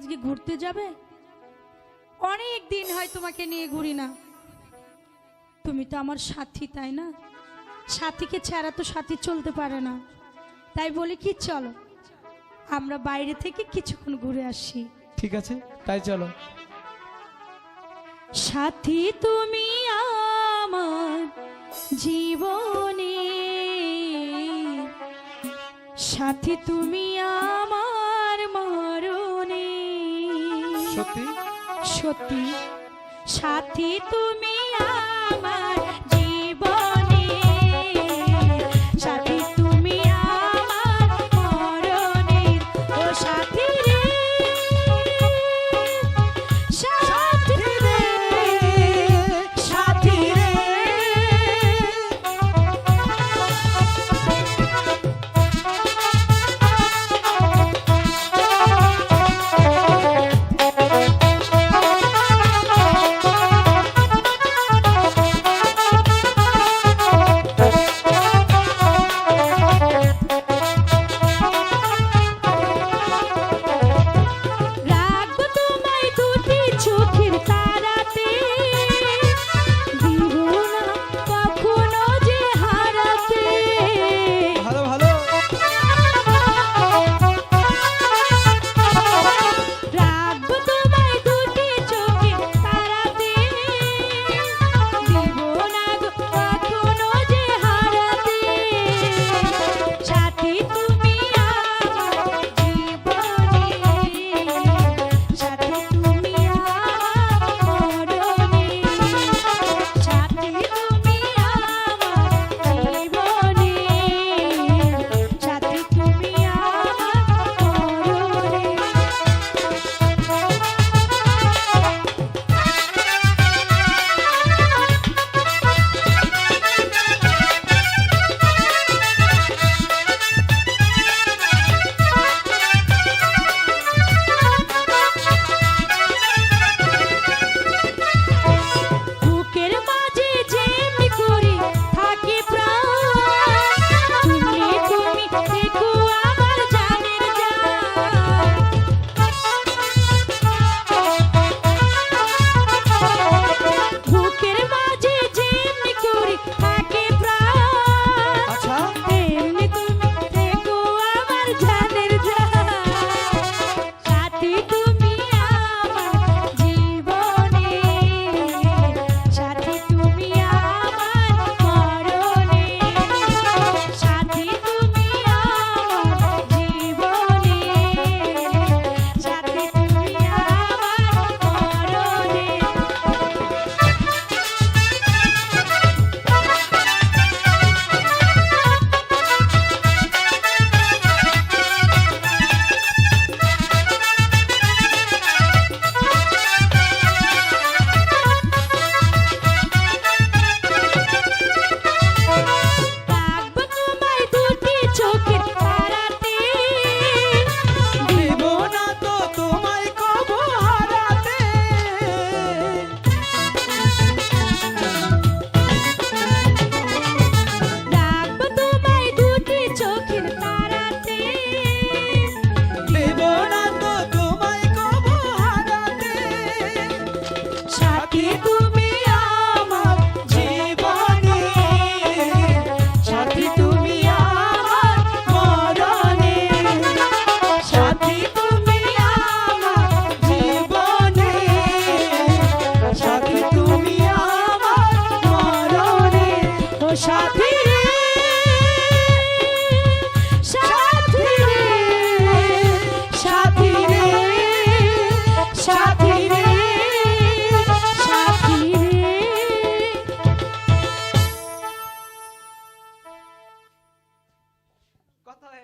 আজকে ঘুরতে যাবে? অনেক দিন হয় তোমাকে নিয়ে ঘুরি না। তুমি তো আমার সাথী তাই না? সাথীকে ছাড়া তো সাথী চলতে পারে না। তাই বলি কি চলো আমরা বাইরে থেকে কিছুক্ষণ ঘুরে আসি। ঠিক আছে তাই চলো। সাথী তুমি আমার জীবনে। সাথী তুমি আ সত্যি? সত্যি। সাথী তুমি আমার